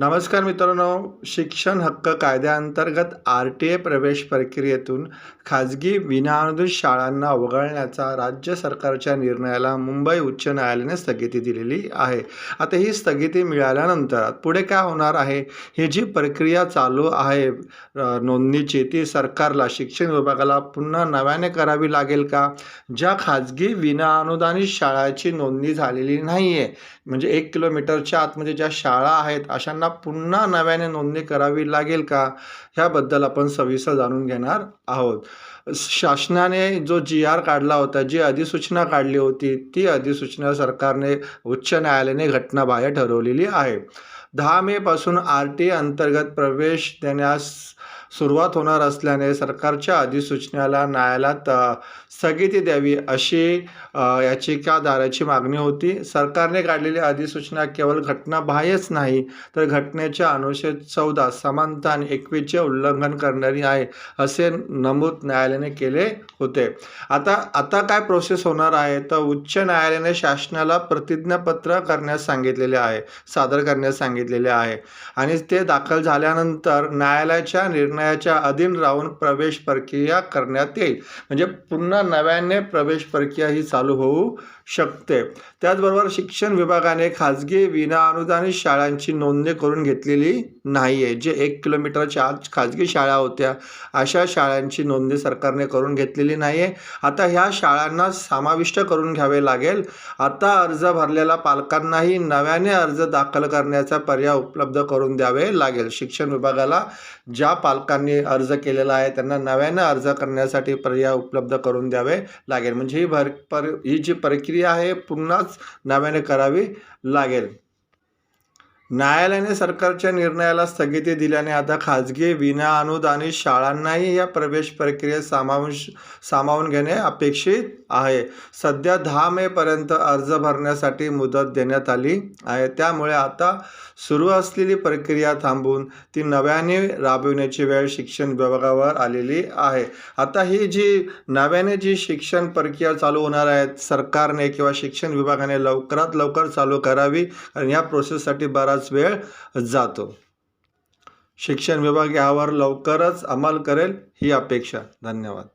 नमस्कार मित्रांनो शिक्षण हक्क कायद्याअंतर्गत आर टी ए प्रवेश प्रक्रियेतून खाजगी विनाअनुदानित शाळांना वगळण्याचा राज्य सरकारच्या निर्णयाला मुंबई उच्च न्यायालयाने स्थगिती दिलेली आहे. आता ही स्थगिती मिळाल्यानंतर पुढे काय होणार आहे? ही जी प्रक्रिया चालू आहे नोंदणीची ती सरकारला शिक्षण विभागाला पुन्हा नव्याने करावी लागेल का? ज्या खाजगी विनाअनुदानित शाळाची नोंदणी झालेली नाही आहे म्हणजे एक किलोमीटरच्या आतमध्ये ज्या शाळा आहेत अशांना पुन्हा नव्याने नोंदणी करावी लागेल का? ह्याबद्दल आपण सविस्तर जाणून घेणार आहोत. शासनाने जो जी आर काढला होता जी अधिसूचना काढली होती ती अधिसूचना सरकारने उच्च न्यायालयाने घटनाबाह्य ठरवलेली आहे. दहा मेपासून आर टी अंतर्गत प्रवेश देण्यास सुरुवात होणार असल्याने सरकारच्या अधिसूचनेला न्यायालयात स्थगिती द्यावी अशी याचिकादाराची मागणी होती. सरकारने काढलेली अधिसूचना केवळ घटनाबाह्यच नाही तर घटनेच्या अनुच्छेद चौदा समानता आणि एकवीसचे उल्लंघन करणारी आहे असे नमूद न्यायालयाने केले होते. आता आता काय प्रोसेस होणार आहे? तर उच्च न्यायालयाने शासनाला प्रतिज्ञापत्र करण्यास सांगितलेले आहे सादर करण्यास सांगितलेले आहे. आणि ते दाखल झाल्यानंतर न्यायालयाच्या निर्णय निर्णयाच्या अधीन राहून प्रवेश प्रक्रिया करण्यात येईल. म्हणजे पुन्हा नव्याने प्रवेश प्रक्रिया ही चालू होऊ शकते. त्याचबरोबर शिक्षण विभागाने खाजगी विनाअनुदानित शाळांची नोंदणी करून घेतलेली नाही आहे जे एक किलोमीटरच्या आज खाजगी शाळा होत्या अशा शाळांची नोंदणी सरकारने करून घेतलेली नाही आहे आता ह्या शाळांना समाविष्ट करून घ्यावे लागेल. आता अर्ज भरलेल्या पालकांनाही नव्याने अर्ज दाखल करण्याचा पर्याय उपलब्ध करून द्यावे लागेल. शिक्षण विभागाला ज्या पालकांनी अर्ज केलेला आहे त्यांना नव्याने अर्ज करण्यासाठी पर्याय उपलब्ध करून द्यावे लागेल. म्हणजे ही भर पर ही जी प्रक्रिया आहे पुन्हाच नव्याने करावी लागेल. न्यायालयाने सरकारच्या निर्णयाला स्थगिती दिल्याने आता खाजगी विनाअनुदानित शाळांनाही या प्रवेश प्रक्रियेत सामावून सामावून घेणे अपेक्षित आहे. सध्या दहा मेपर्यंत अर्ज भरण्यासाठी मुदत देण्यात आली आहे. त्यामुळे आता सुरू असलेली प्रक्रिया थांबून ती नव्याने राबविण्याची वेळ शिक्षण विभागावर आलेली आहे. आता ही जी नव्याने जी शिक्षण प्रक्रिया चालू होणार आहे सरकारने किंवा शिक्षण विभागाने लवकरात लवकर चालू करावी आणि या प्रोसेससाठी बराच बराच वेळ जातो. शिक्षण विभाग यावर लवकरच अंमल करेल ही अपेक्षा. धन्यवाद.